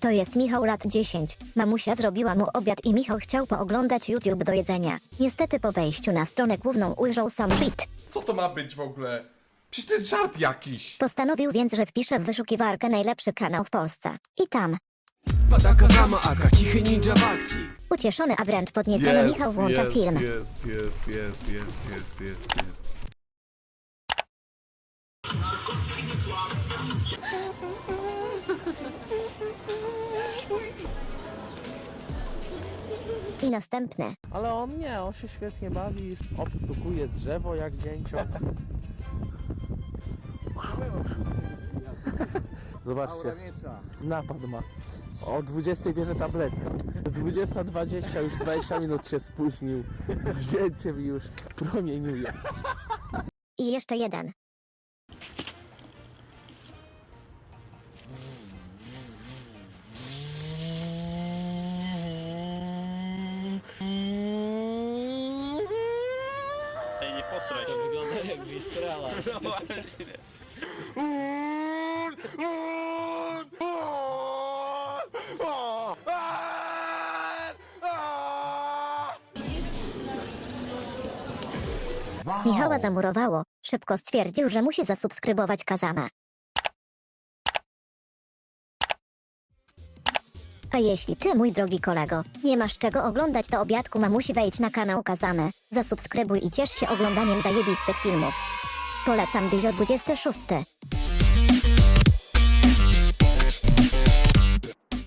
To jest Michał lat 10. Mamusia zrobiła mu obiad i Michał chciał pooglądać YouTube do jedzenia. Niestety po wejściu na stronę główną ujrzał sam shit. Co to ma być w ogóle? Przecież to jest żart jakiś. Postanowił więc, że wpisze w wyszukiwarkę najlepszy kanał w Polsce. I tam, Pada Kazama Aka, cichy ninja w akcji ucieszony, a wręcz podniecony Michał włącza jest, film. Jest, jest, jest, jest, jest, jest, jest. I następny. Ale on nie, on się świetnie bawi, obstukuje drzewo jak dzięcioch. Zobaczcie, napad ma. O 20 bierze tabletę. Z 20.20 już 20 minut się spóźnił. Zdjęciem już promieniuje. I jeszcze jeden. Nie posrać. To wygląda jak Wistrala. No właśnie. Michała zamurowało. Szybko stwierdził, że musi zasubskrybować Kazama. A jeśli ty, mój drogi kolego, nie masz czego oglądać to obiadku mamusi wejdź na kanał Kazamy, zasubskrybuj i ciesz się oglądaniem zajebistych filmów. Polecam Dyzio 26.